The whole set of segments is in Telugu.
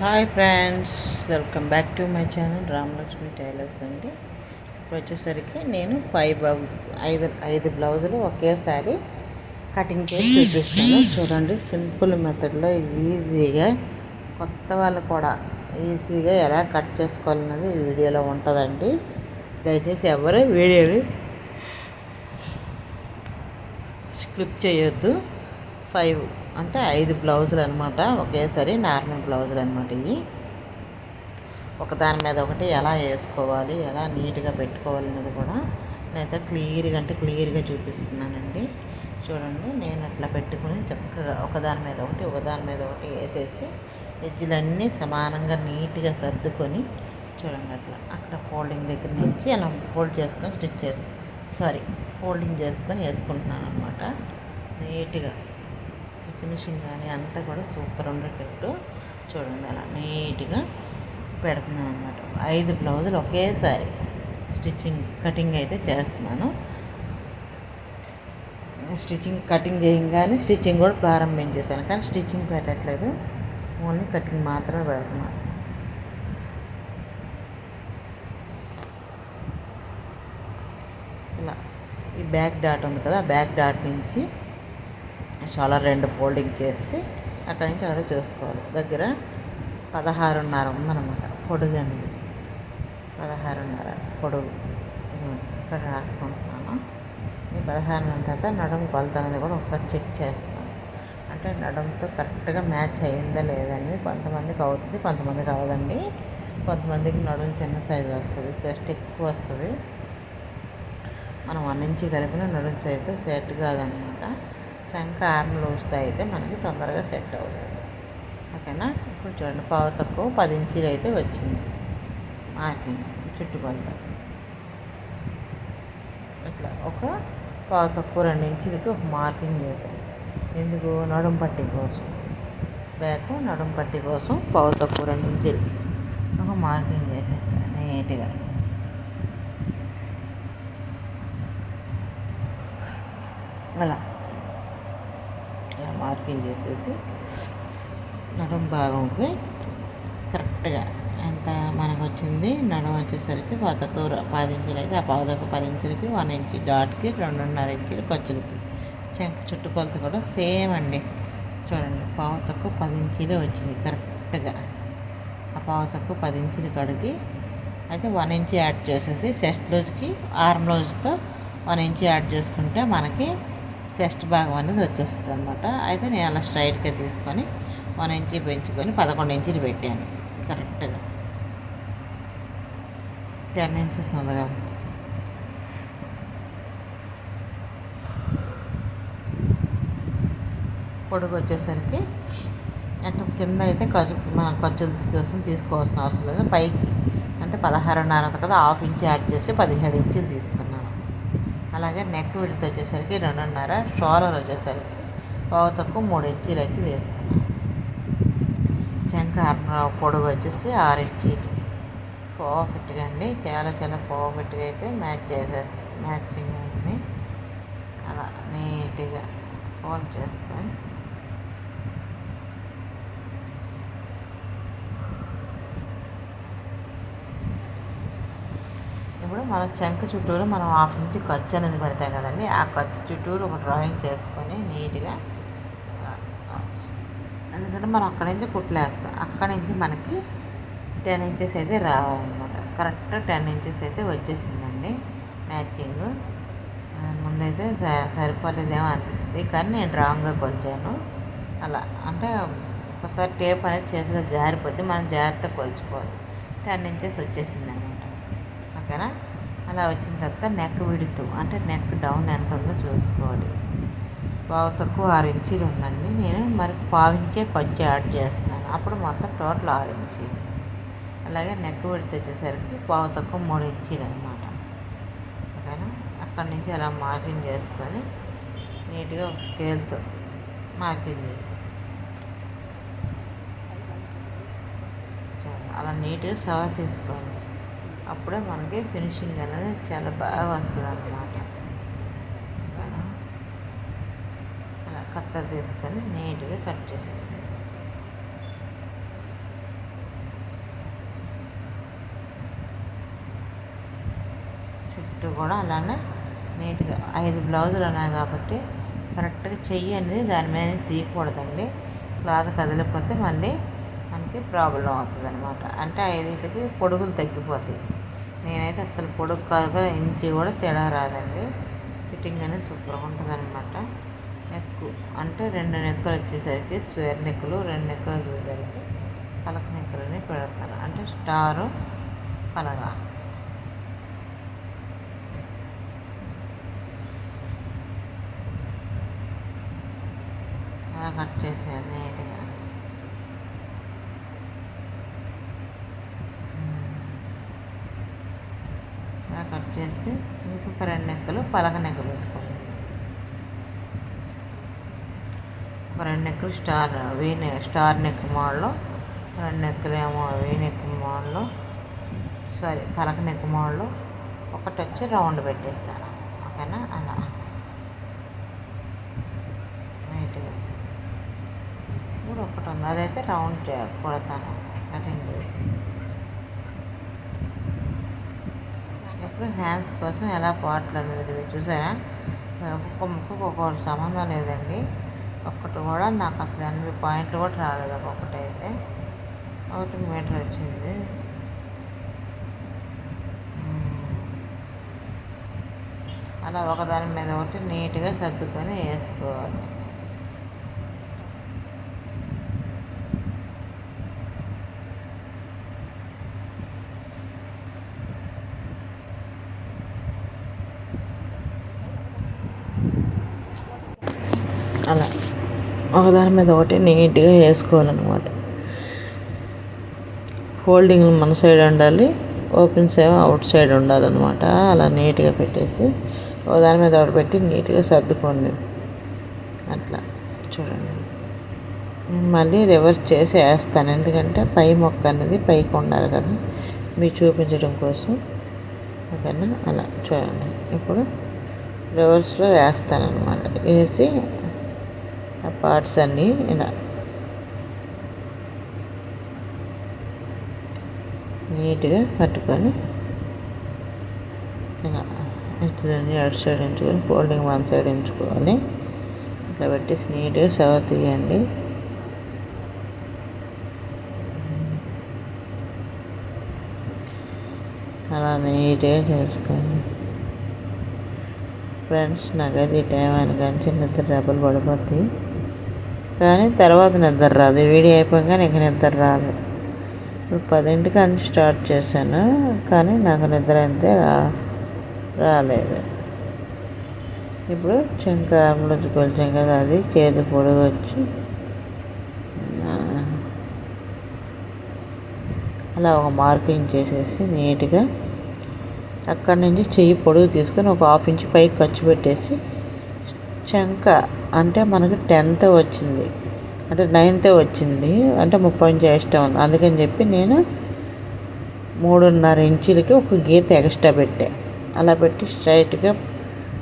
Hi friends welcome back to my channel Ramalakshmi tailors అండి. ఇప్పుడు వచ్చేసరికి నేను ఫైవ్ ఐదు ఐదు బ్లౌజులు ఒకేసారి కటింగ్ చేసి చూపిస్తాను. చూడండి సింపుల్ మెథడ్లో ఈజీగా కొత్త వాళ్ళు కూడా ఈజీగా ఎలా కట్ చేసుకోవాలన్నది ఈ వీడియోలో ఉంటుందండి. దయచేసి ఎవరు వీడియోని స్క్లిప్ చేయొద్దు. ఫైవ్ అంటే ఐదు బ్లౌజులు అనమాట ఒకేసారి నార్మల్ బ్లౌజులు అనమాట ఇవి. ఒకదాని మీద ఒకటి ఎలా వేసుకోవాలి ఎలా నీట్గా పెట్టుకోవాలి అనేది కూడా నేనైతే క్లియర్గా అంటే క్లియర్గా చూపిస్తున్నానండి. చూడండి నేను అట్లా పెట్టుకుని చక్కగా ఒకదాని మీద ఒకటి ఒకదాని మీద ఒకటి వేసేసి ఎజ్జులన్నీ సమానంగా నీట్గా సర్దుకొని చూడండి అట్లా. అక్కడ ఫోల్డింగ్ దగ్గర నుంచి అలా ఫోల్డ్ చేసుకొని స్టిచ్ చేసి సారీ ఫోల్డింగ్ చేసుకొని వేసుకుంటున్నాను అనమాట నీట్గా. ఫినిషింగ్ కానీ అంతా కూడా సూపర్ ఉండేటట్టు చూడండి అలా నీట్గా పెడుతున్నాను అనమాట ఐదు బ్లౌజులు ఒకేసారి స్టిచ్చింగ్ కటింగ్ అయితే చేస్తున్నాను. స్టిచ్చింగ్ కటింగ్ చేయగానే స్టిచ్చింగ్ కూడా ప్రారంభించేసాను కానీ స్టిచ్చింగ్ పెట్టట్లేదు. ఓన్లీ కటింగ్ మాత్రమే పెడుతున్నాను. ఇలా ఈ బ్యాక్ డాట్ ఉంది కదా ఆ బ్యాక్ డాట్ నుంచి షోలర్ రెండు ఫోల్డింగ్ చేసి అక్కడి నుంచి అక్కడ చూసుకోవాలి. దగ్గర పదహారున్నర ఉందన్నమాట. పొడుగు అనేది పదహారున్నర పొడుగు. ఇక్కడ రాసుకుంటున్నాను. ఈ పదహారున్నర తర్వాత నడుము కొలత అనేది కూడా ఒకసారి చెక్ చేస్తాను. అంటే నడుముతో కరెక్ట్గా మ్యాచ్ అయ్యిందా లేదనేది కొంతమందికి అవుతుంది కొంతమందికి అవదండి కొంతమందికి నడుము చిన్న సైజు వస్తుంది సెస్ట్ ఎక్కువ వస్తుంది. మనం వన్ ఇంచి కలిపిన నడుము సైజు సెట్ కాదనమాట శంఖ ఆర్మ్ అయితే మనకి తొందరగా సెట్ అవుతుంది. ఓకేనా? ఇప్పుడు చూడండి పావు తక్కువ పది ఇంచీలు అయితే వచ్చింది. మార్కింగ్ చుట్టుకొలత ఇట్లా ఒక పావు తక్కువ రెండు ఇంచులకి ఒక మార్కింగ్ వేసాను ఎందుకు? నడుం పట్టి కోసం. బ్యాక్ నడుం పట్టి కోసం పావు తక్కువ రెండు ఇంచులకి ఒక మార్కింగ్ వేసేస్తాను నీట్గా. అలా. స్కిన్ చేసేసి నడుం బాగుంది కరెక్ట్గా ఎంత మనకు వచ్చింది నడుం వచ్చేసరికి పాతకు పది ఇంచులు అయితే ఆ పావుదకు పది ఇంచులకి వన్ ఇంచ్ డాట్కి రెండున్నర ఇంచులు ఖర్చులకి. చెంక చుట్టుకొలత కూడా సేమ్ అండి. చూడండి పావు తక్కువ పది ఇంచీలే వచ్చింది కరెక్ట్గా. ఆ పావు తక్కువ పది ఇంచులు కడిగి అయితే వన్ ఇంచ్ యాడ్ చేసేసి చెస్ట్ రోజుకి ఆర్మ్ రోజుతో వన్ ఇంచ్ యాడ్ చేసుకుంటే మనకి చెస్ట్ భాగం అనేది వచ్చేస్తుంది అనమాట అయితే నేను అలా స్ట్రైట్గా తీసుకొని వన్ ఇంచీ పెంచుకొని పదకొండు ఇంచీలు పెట్టాను. కరెక్ట్గా. టెన్ ఇంచెస్ ఉందిగా పొడుగు వచ్చేసరికి అంటే కింద అయితే ఖర్చు మనం ఖర్చుల కోసం తీసుకోవాల్సిన అవసరం లేదు. పైకి అంటే పదహారున్నర కదా హాఫ్ ఇంచ్ యాడ్ చేసి పదిహేడు ఇంచులు తీసుకున్నాం అలాగే నెక్ విడత వచ్చేసరికి రెండున్నర షోలర్ వచ్చేసరికి పావు తక్కువ మూడు ఇంచీలు అయితే తీసుకున్నాను చెంక పొడుగు వచ్చేసి ఆరు ఇంచీలు. పర్ఫెక్ట్గా అండి చాలా చాలా పర్ఫెక్ట్గా అయితే మ్యాచ్ చేసేస్తాను మ్యాచింగ్ అన్నీ అలా నీట్గా ఫోన్ చేసుకొని ఇప్పుడు మనం చెంక చుట్టూరు మనం హాఫ్ నుంచి ఖర్చు అనేది పెడతాం కదండి. ఆ ఖర్చు చుట్టూరు ఒక డ్రాయింగ్ చేసుకొని నీట్గా ఎందుకంటే మనం అక్కడి నుంచి కుట్లేస్తాం. అక్కడి నుంచి మనకి టెన్ ఇంచెస్ అయితే రావాలన్నమాట కరెక్ట్ టెన్ ఇంచెస్ అయితే వచ్చేసిందండి మ్యాచింగ్. ముందైతే సరిపోలేదేమో అనిపించింది. కానీ నేను రాంగ్గా కొలిచాను. అలా అంటే ఒకసారి టేప్ అనేది చేతిలో జారిపోద్ది మనం జాగ్రత్తగా కొలుచుకోవాలి. టెన్ ఇంచెస్ వచ్చేసింది ఓకేనా అలా వచ్చిన తర్వాత నెక్ విడుతూ అంటే నెక్ డౌన్ ఎంత ఉందో చూసుకోవాలి. పావు తక్కువ ఆరు ఇంచీలు ఉందండి. నేను మరి పావించే కొంచెం యాడ్ చేస్తున్నాను. అప్పుడు మొత్తం టోటల్ ఆరు ఇంచీలు. అలాగే నెక్ విడితే వచ్చేసరికి పావు తక్కువ మూడు ఇంచీలు అనమాట ఓకేనా? అక్కడి నుంచి అలా మార్కింగ్ చేసుకొని నీట్గా ఒక స్కేల్తో మార్కింగ్ చేసి. అలా నీట్గా సవా తీసుకోండి. అప్పుడే మనకి ఫినిషింగ్ అనేది చాలా బాగా వస్తుంది అన్నమాట అలా కత్తర్ తీసుకొని నీట్గా కట్ చేసేసాను చుట్టూ కూడా అలానే నీట్గా ఐదు బ్లౌజులు ఉన్నాయి కాబట్టి కరెక్ట్గా చెయ్యి అనేది దాని మీద తీయకూడదండి. క్లాత్ కదిలిపోతే మళ్ళీ మనకి ప్రాబ్లం అవుతుంది అనమాట అంటే ఐదుకి పొడుగులు తగ్గిపోతాయి. నేనైతే అసలు పొడుగు కాదు ఇంచి కూడా తేడా రాదండి. ఫిట్టింగ్ అనేది సూపర్గా ఉంటుంది అనమాట నెక్ అంటే రెండు నెక్కలు వచ్చేసరికి స్క్వేర్ నెక్కులు రెండు నెక్కలు వచ్చేసరికి పలక నెక్కలని పెడతాను అంటే స్టారు పలగ అలా కట్ చేసాను నీట్గా. అలా ఇంకొక రెండు నెక్కలు పలక నెక్కలు పెట్టుకోండి రెండు నెక్కలు స్టార్ వీ స్టార్ నెక్ మోడల్లో రెండు నెక్కలు ఏమో వీ నెక్ మోడల్లో సారీ పలక నెక్ మోడల్లో ఒకటి వచ్చి రౌండ్ పెట్టేసాను ఓకేనా? అలా. నీట్గా ఇప్పుడు ఒకటి ఉంది. అదైతే రౌండ్ కొడతాను. కటింగ్ చేసి. ఇప్పుడు హ్యాండ్స్ కోసం ఎలా పాటలు అనేది చూసారా? ఒక్కొక్క ముక్కకు ఒక్కొక్కటి సంబంధం లేదండి. ఒక్కటి కూడా నాకు అసలు ఎనిమిది పాయింట్లు కూడా రాలేదు ఒక్కొక్కటి అయితే. ఒకటి మీటర్ వచ్చింది. అలా ఒకదాని మీద ఒకటి నీట్గా సర్దుకొని వేసుకోవాలి. అలా. ఒకదాని మీద ఒకటి నీట్గా వేసుకోవాలన్నమాట. ఫోల్డింగ్ మన సైడ్ ఉండాలి ఓపెన్స్ ఏమో అవుట్ సైడ్ ఉండాలన్నమాట. అలా నీట్గా పెట్టేసి ఒకదాని మీద ఒకటి పెట్టి నీట్గా సర్దుకోండి. అట్లా. చూడండి. మళ్ళీ రివర్స్ చేసి వేస్తాను. ఎందుకంటే పై మొక్క అనేది పైకి ఉండాలి కదా. మీరు చూపించడం కోసం. ఓకేనా? అలా. చూడండి. ఇప్పుడు రివర్స్లో వేస్తాను అనమాట వేసి ఆ పార్ట్స్ అన్నీ ఇలా. నీట్గా పట్టుకొని ఇలా ఇట్లని అటు సైడ్ ఉంచుకొని ఫోల్డింగ్ వన్ సైడ్ ఉంచుకొని ఇట్లా పెట్టేసి నీట్గా సవ తీయండి. అలా నీట్గా చేసుకోండి. ఫ్రెండ్స్ నాకైతే ఈ టైం అని కానీ నిద్ర డబ్బులు పడిపోతాయి కానీ తర్వాత నిద్ర రాదు. వీడియో అయిపోయాక ఇంక నిద్ర రాదు. ఇప్పుడు పదింటికి అని స్టార్ట్ చేశాను కానీ నాకు నిద్ర అంతే రా రాలేదు. ఇప్పుడు చెంక కొంచెం కదా అది చేతి పొడుగు వచ్చి అలా ఒక మార్కింగ్ చేసేసి నీట్గా అక్కడి నుంచి చెయ్యి పొడుగు తీసుకొని ఒక హాఫ్ ఇంచ్ పైకి ఖర్చు పెట్టేసి వచ్చాక అంటే మనకు టెన్త్ వచ్చింది. అంటే నైన్త్ వచ్చింది. అంటే ముప్పై ఇంచు ఉంది. అందుకని చెప్పి నేను మూడున్నర ఇంచులకి ఒక గీత ఎక్స్ట్రా పెట్టా. అలా పెట్టి స్ట్రైట్గా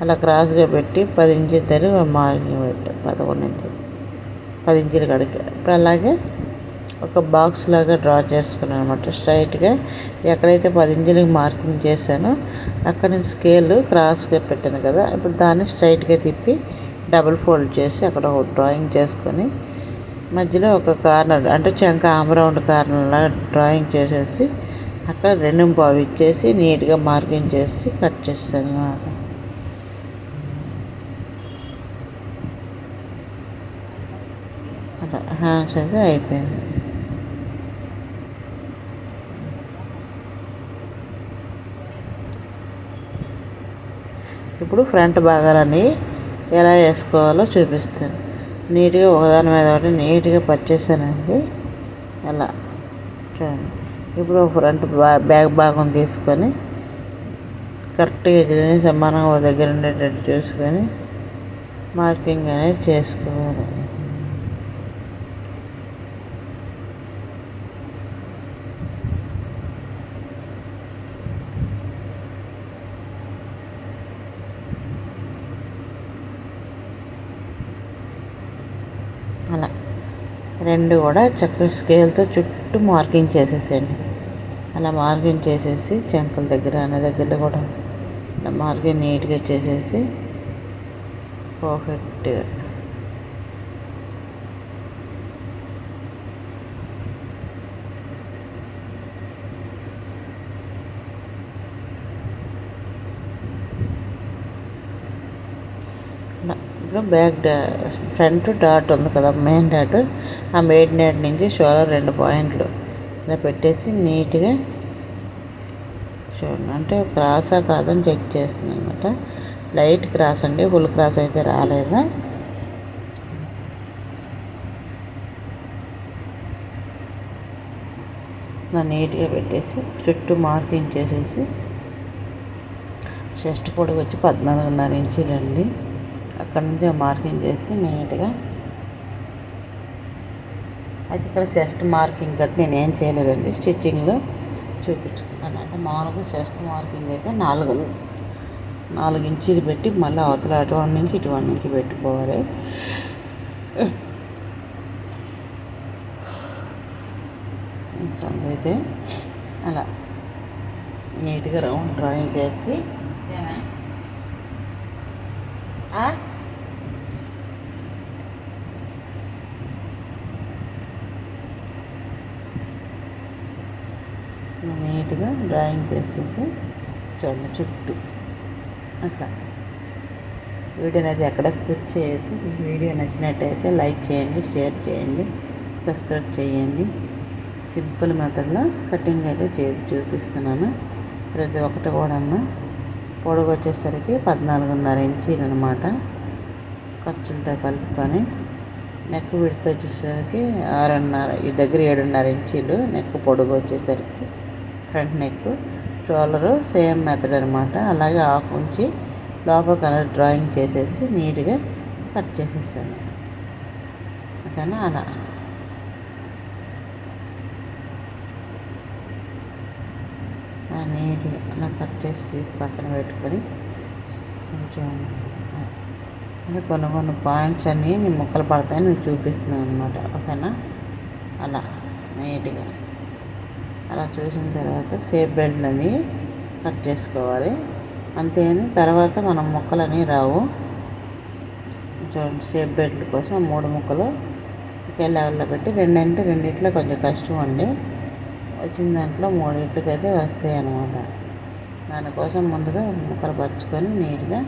అలా క్రాస్గా పెట్టి పది ఇంచుల దగ్గర మార్కింగ్ పెట్టా. పదకొండు ఇంచులు. పది ఇంచులు కడిగా. ఇప్పుడు అలాగే ఒక బాక్స్ లాగా డ్రా చేసుకున్నాను అనమాట స్ట్రైట్గా ఎక్కడైతే పది ఇంచులకి మార్కింగ్ చేశానో అక్కడ నేను స్కేల్ క్రాస్గా పెట్టాను కదా. ఇప్పుడు దాన్ని స్ట్రైట్గా తిప్పి డబుల్ ఫోల్డ్ చేసి అక్కడ ఒక డ్రాయింగ్ చేసుకొని మధ్యలో ఒక కార్నర్ అంటే చంక ఆమ్రౌండ్ కార్నర్లా డ్రాయింగ్ చేసేసి అక్కడ రెండు పావు ఇచ్చేసి నీట్గా మార్కింగ్ చేసి కట్ చేస్తాను అనమాట అలా హ్యాండ్స్ అయితే అయిపోయింది. ఇప్పుడు ఫ్రంట్ భాగాలని ఎలా వేసుకోవాలో చూపిస్తాను. నీట్గా ఒకదాని మీద ఒకటి నీట్గా పర్చేసానండి అలా. చూడండి. ఇప్పుడు ఒక ఫ్రంట్ బా బ్యాక్ భాగం తీసుకొని కరెక్ట్గా ఎదురుని సమానంగా ఒక దగ్గర ఉండేటట్టు చూసుకొని మార్కింగ్ అనేది చేసుకోవాలి. అలా. రెండు కూడా చక్కగా స్కేల్తో చుట్టూ మార్కింగ్ చేసేసేయండి. అలా మార్కింగ్ చేసేసి చెంకల దగ్గర అన్న దగ్గర కూడా ఇలా నీట్గా చేసేసి పర్ఫెక్ట్గా ఇప్పుడు బ్యాక్ డా ఫ్రంట్ డాట్ ఉంది కదా మెయిన్ డాట్. ఆ మెయిన్ డాట్ నుంచి షోల్డర్ రెండు పాయింట్లు. ఇలా పెట్టేసి నీట్గా చూడండి. అంటే క్రాసా కాదని చెక్ చేస్తుంది అనమాట లైట్ క్రాస్ అండి ఫుల్ క్రాస్ అయితే రాలేదా? నీట్గా పెట్టేసి చుట్టూ మార్కింగ్ చేసేసి చెస్ట్ పొడవు వచ్చి పద్నాలుగున్నర ఇంచులండి. అక్కడ నుంచి మార్కింగ్ చేసి నీట్గా. అయితే ఇక్కడ చెస్ట్ మార్కింగ్ కట్టి నేను ఏం చేయలేదండి స్టిచ్చింగ్లో చూపించుకుంటాను అంటే మామూలుగా చెస్ట్ మార్కింగ్ అయితే నాలుగు నాలుగు ఇంచీలు పెట్టి మళ్ళీ అవతల అటువంటి నుంచి ఇటువంటి నుంచి పెట్టుకోవాలి. అయితే అలా నీట్గా రౌండ్ డ్రాయింగ్ చేసి నీట్గా డ్రాయింగ్ చేసేసి చూడండి చుట్టూ. అట్లా. వీడియో అనేది ఎక్కడ స్కిప్ చేయొద్దు. వీడియో నచ్చినట్టయితే లైక్ చేయండి షేర్ చేయండి సబ్స్క్రైబ్ చేయండి. సింపుల్ మెథడ్లో కటింగ్ అయితే చే చూపిస్తున్నాను. ప్రతి ఒక్కటి కూడా పొడుగు వచ్చేసరికి పద్నాలుగున్నర ఇంచీలు అనమాట ఖర్చులతో కలుపుకొని నెక్ విడత వచ్చేసరికి ఆరున్నర ఈ దగ్గర ఏడున్నర ఇంచీలు నెక్ పొడుగు వచ్చేసరికి front neck shoulder same method అనమాట అలాగే ఆఫ్ ఉంచి లోపల కలర్ డ్రాయింగ్ చేసేసి నీట్గా కట్ చేసేసాను. ఓకేనా? అలా. నీట్గా అలా కట్ చేసి తీసి పక్కన పెట్టుకొని కొంచెం కొన్ని కొన్ని పాయింట్స్ అన్నీ ముక్కలు పడతాయని నేను చూపిస్తున్నాను అనమాట ఓకేనా? అలా నీట్గా. అలా చూసిన తర్వాత షేప్ బెల్ట్లని కట్ చేసుకోవాలి. అంతేని తర్వాత మనం ముక్కలని రావు. చూడండి షేప్ బెల్ట్ కోసం మూడు ముక్కలు ఒకే లెవెల్లో పెట్టి రెండంటే రెండిట్లో కొంచెం కష్టం అండి. వచ్చిన దాంట్లో మూడింటికైతే వస్తాయి అన్నమాట దానికోసం ముందుగా ముక్కలు పరుచుకొని నీట్గా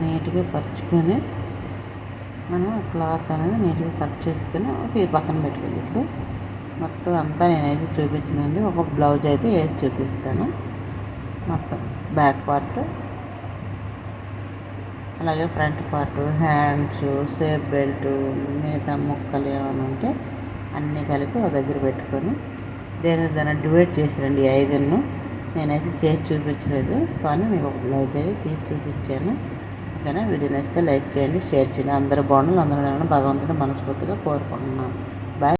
నీట్గా పరుచుకొని మనం క్లాత్ అనేది నీట్గా కట్ చేసుకుని ఒక పక్కన పెట్టుకోండి. ఇప్పుడు మొత్తం అంతా నేనైతే చూపించినండి. ఒక బ్లౌజ్ అయితే వేసి చూపిస్తాను. మొత్తం బ్యాక్ పార్ట్. అలాగే front part hands safe belt మిగతా ముక్కలు ఏమైనా ఉంటే అన్నీ కలిపి ఒక దగ్గర పెట్టుకొని దేని దాన్ని డివైడ్ చేసారండి ఐదును నేనైతే చేసి చూపించలేదు కానీ నేను ఒక బ్లౌజ్ అయితే తీసి చూపించాను. ఓకేనా వీడియో నచ్చితే లైక్ చేయండి షేర్ చేయండి. అందరూ బాగుండాలి. అందరూ భగవంతుని మనస్ఫూర్తిగా కోరుకుంటున్నాను.